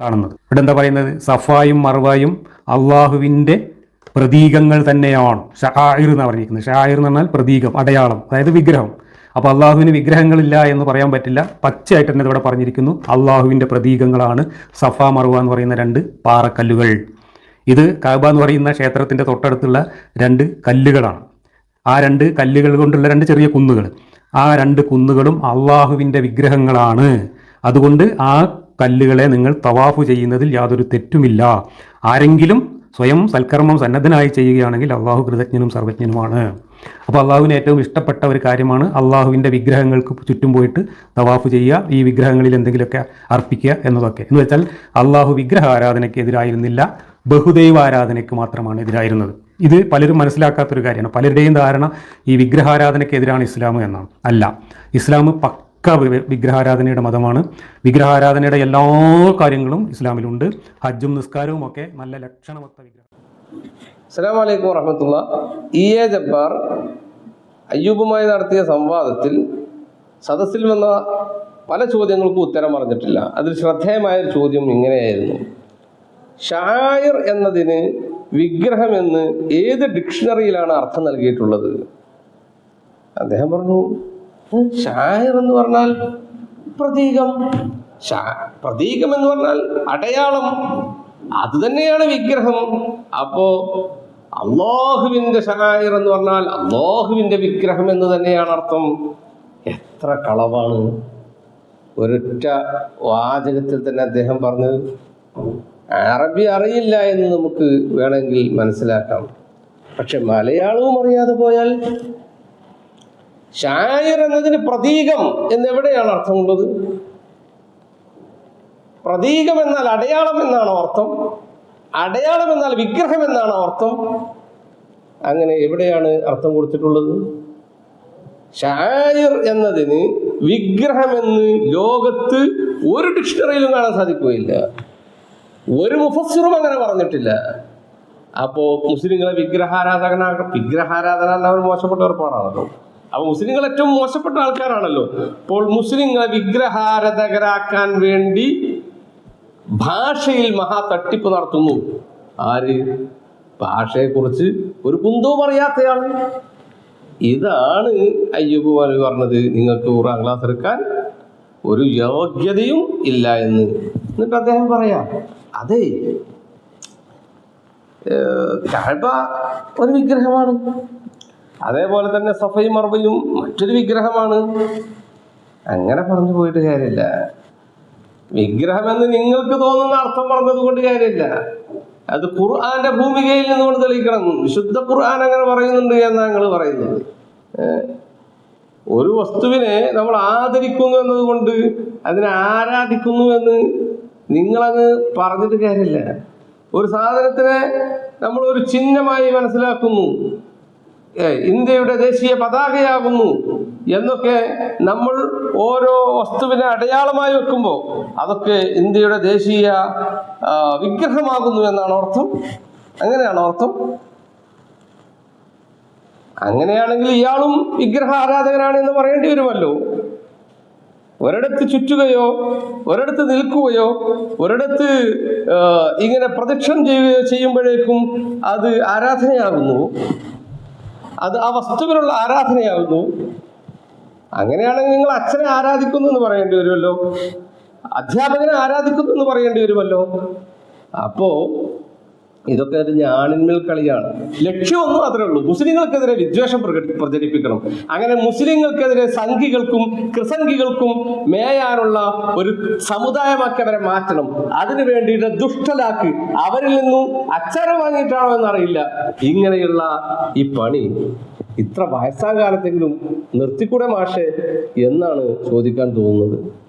കാണുന്നത്. ഇവിടെ എന്താ പറയുന്നത്? സഫായും മർവായും അള്ളാഹുവിന്റെ പ്രതീകങ്ങൾ തന്നെയാണ്. ഷായിർ എന്ന് പറഞ്ഞിരിക്കുന്നത്. ഷായിർ എന്ന് പറഞ്ഞാൽ പ്രതീകം അടയാളം അതായത് വിഗ്രഹം. അപ്പോൾ അള്ളാഹുവിന് വിഗ്രഹങ്ങളില്ല എന്ന് പറയാൻ പറ്റില്ല. പച്ചയായിട്ട് തന്നെ ഇവിടെ പറഞ്ഞിരിക്കുന്നു. അള്ളാഹുവിന്റെ പ്രതീകങ്ങളാണ് സഫ മറുവ എന്ന് പറയുന്ന രണ്ട് പാറക്കല്ലുകൾ. ഇത് കാബ എന്ന് പറയുന്ന ക്ഷേത്രത്തിന്റെ തൊട്ടടുത്തുള്ള രണ്ട് കല്ലുകളാണ്. ആ രണ്ട് കല്ലുകൾ കൊണ്ടുള്ള രണ്ട് ചെറിയ കുന്നുകൾ. ആ രണ്ട് കുന്നുകളും അള്ളാഹുവിന്റെ വിഗ്രഹങ്ങളാണ്. അതുകൊണ്ട് ആ കല്ലുകളെ നിങ്ങൾ തവാഫ് ചെയ്യുന്നതിൽ യാതൊരു തെറ്റുമില്ല. ആരെങ്കിലും സ്വയം സൽക്കർമ്മം സന്നദ്ധനായി ചെയ്യുകയാണെങ്കിൽ അള്ളാഹു കൃതജ്ഞനും സർവജ്ഞനുമാണ്. അപ്പോൾ അള്ളാഹുവിന് ഏറ്റവും ഇഷ്ടപ്പെട്ട ഒരു കാര്യമാണ് അള്ളാഹുവിന്റെ വിഗ്രഹങ്ങൾക്ക് ചുറ്റും പോയിട്ട് തവാഫ് ചെയ്യുക ഈ വിഗ്രഹങ്ങളിൽ എന്തെങ്കിലുമൊക്കെ അർപ്പിക്കുക എന്നതൊക്കെ. എന്ന് വെച്ചാൽ അള്ളാഹു വിഗ്രഹ ആരാധനയ്ക്ക് എതിരായിരുന്നില്ല ബഹുദൈവ ആരാധനയ്ക്ക് മാത്രമാണ് എതിരായിരുന്നത്. ഇത് പലരും മനസ്സിലാക്കാത്തൊരു കാര്യമാണ്. പലരുടെയും ധാരണ ഈ വിഗ്രഹാരാധനയ്ക്കെതിരാണ് ഇസ്ലാം എന്നാണ്. അല്ല ഇസ്ലാം പക്ക വിഗ്രഹാരാധനയുടെ മതമാണ്. വിഗ്രഹാരാധനയുടെ എല്ലാ കാര്യങ്ങളും ഇസ്ലാമിലുണ്ട്. ഹജ്ജും നിസ്കാരവും ഒക്കെ നല്ല ലക്ഷണമൊത്ത വിഗ്രഹം. അസ്സാം വറഹമത്തുള്ള. ഇ. എ. ജബ്ബാർ അയ്യൂബുമായി നടത്തിയ സംവാദത്തിൽ സദസ്സിൽ വന്ന പല ചോദ്യങ്ങൾക്കും ഉത്തരം പറഞ്ഞിട്ടില്ല. അതിൽ ശ്രദ്ധേയമായ ഒരു ചോദ്യം ഇങ്ങനെയായിരുന്നു. ഷായർ എന്നതിന് വിഗ്രഹമെന്ന് ഏത് ഡിക്ഷണറിയിലാണ് അർത്ഥം നൽകിയിട്ടുള്ളത്? അദ്ദേഹം പറഞ്ഞു "ഉം, ഷായർ എന്ന് പറഞ്ഞാൽ പ്രതീകം. പ്രതീകം എന്ന് പറഞ്ഞാൽ അടയാളം. അത് തന്നെയാണ് വിഗ്രഹം. അപ്പോ അള്ളാഹുവിന്റെ ഷനായർ എന്ന് പറഞ്ഞാൽ അള്ളാഹുവിന്റെ വിഗ്രഹം എന്ന് തന്നെയാണ് അർത്ഥം. എത്ര കളവാണ്. ഒരൊറ്റ വാചകത്തിൽ തന്നെ അദ്ദേഹം പറഞ്ഞത്. അറബി അറിയില്ല എന്ന് നമുക്ക് വേണമെങ്കിൽ മനസ്സിലാക്കാം. പക്ഷെ മലയാളവും അറിയാതെ പോയാൽ ഷായർ എന്നതിന് പ്രതീകം എന്നെവിടെയാണ് അർത്ഥമുള്ളത്? പ്രതീകം എന്നാൽ അടയാളം എന്നാണോ അർത്ഥം? അടയാളം എന്നാൽ വിഗ്രഹം എന്നാണോ അർത്ഥം? അങ്ങനെ എവിടെയാണ് അർത്ഥം കൊടുത്തിട്ടുള്ളത്? ഷായർ എന്നതിന് വിഗ്രഹമെന്ന് ലോകത്ത് ഒരു ഡിക്ഷണറിയിലും കാണാൻ സാധിക്കുകയില്ല. ഒരു മുഫസ്സിറും അങ്ങനെ പറഞ്ഞിട്ടില്ല. അപ്പോ മുസ്ലിങ്ങളെ വിഗ്രഹാരാധകനാകട്ടെ വിഗ്രഹാരാധന അവർ മോശപ്പെട്ട ഏർപ്പാടാണല്ലോ അപ്പൊ മുസ്ലിങ്ങൾ ഏറ്റവും മോശപ്പെട്ട ആൾക്കാരാണല്ലോ. അപ്പോൾ മുസ്ലിങ്ങളെ വിഗ്രഹാരാധകരാക്കാൻ വേണ്ടി ഭാഷയിൽ മഹാ തട്ടിപ്പ് നടത്തുന്നു. ആര്? ഭാഷയെക്കുറിച്ച് ഒരു കുന്തവും അറിയാത്തയാൾ ഇതാണ് അയ്യൂബ് വാലി പറഞ്ഞത് നിങ്ങൾക്ക് ഖുറാൻ ക്ലാസ് എടുക്കാൻ ഒരു യോഗ്യതയും ഇല്ല എന്ന്. എന്നിട്ട് അദ്ദേഹം പറയാം അതെ ഒരു വിഗ്രഹമാണ്. അതേപോലെ തന്നെ സഫയും മർബയും മറ്റൊരു വിഗ്രഹമാണ്. അങ്ങനെ പറഞ്ഞു പോയിട്ട് കാര്യമില്ല. വിഗ്രഹം എന്ന് നിങ്ങൾക്ക് തോന്നുന്ന അർത്ഥം പറഞ്ഞത് കൊണ്ട് കാര്യമില്ല. അത് ഖുർആന്റെ ഭൂമികയിൽ നിന്നുകൊണ്ട് തെളിയിക്കണം. വിശുദ്ധ ഖുർആൻ അങ്ങനെ പറയുന്നുണ്ട് എന്നാണ് ഞങ്ങൾ പറയുന്നത്. ഒരു വസ്തുവിനെ നമ്മൾ ആദരിക്കുന്നു എന്നതുകൊണ്ട് അതിനെ ആരാധിക്കുന്നു എന്ന് നിങ്ങളങ്ങ് പറഞ്ഞിട്ട് കാര്യമില്ല. ഒരു സാധനത്തിനെ നമ്മൾ ഒരു ചിഹ്നമായി മനസ്സിലാക്കുന്നു. ഇന്ത്യയുടെ ദേശീയ പതാകയാകുന്നു എന്നൊക്കെ നമ്മൾ ഓരോ വസ്തുവിനെ അടയാളമായി വെക്കുമ്പോൾ അതൊക്കെ ഇന്ത്യയുടെ ദേശീയ വിഗ്രഹമാകുന്നു എന്നാണ് അർത്ഥം. അങ്ങനെയാണോ അർത്ഥം. അങ്ങനെയാണെങ്കിൽ ഇയാളും വിഗ്രഹ ആരാധകനാണ് എന്ന് പറയേണ്ടി വരുമല്ലോ. ഒരിടത്ത് ചുറ്റുകയോ ഒരിടത്ത് നിൽക്കുകയോ ഒരിടത്ത് ഇങ്ങനെ പ്രദക്ഷിണം ചെയ്യുകയോ ചെയ്യുമ്പോഴേക്കും അത് ആരാധനയാകുന്നു. അത് ആ വസ്തുവിനുള്ള ആരാധനയാകുന്നു അങ്ങനെയാണെങ്കിൽ നിങ്ങൾ അച്ഛനെ ആരാധിക്കുന്നു എന്ന് പറയേണ്ടി വരുമല്ലോ. അധ്യാപകനെ ആരാധിക്കുന്നു എന്ന് പറയേണ്ടി വരുമല്ലോ. അപ്പോ ഇതൊക്കെ ഒരു ഞാണിന്മേൽ കളിയാണ്. ലക്ഷ്യമൊന്നും അത്രേ ഉള്ളൂ. മുസ്ലിങ്ങൾക്കെതിരെ വിദ്വേഷം പ്രചരിപ്പിക്കണം. അങ്ങനെ മുസ്ലിങ്ങൾക്കെതിരെ സംഘികൾക്കും ക്രിസംഘികൾക്കും മേയാനുള്ള ഒരു സമുദായമാക്കി അവരെ മാറ്റണം. അതിനു വേണ്ടിയിട്ട് ദുഷ്ടലാക്ക് അവരിൽ നിന്നും അച്ചാരം വാങ്ങിയിട്ടാണോ എന്നറിയില്ല. ഇങ്ങനെയുള്ള ഈ പണി ഇത്ര വയസ്സാകാലത്തെങ്കിലും നിർത്തിക്കൂടെ മാഷെ എന്നാണ് ചോദിക്കാൻ തോന്നുന്നത്.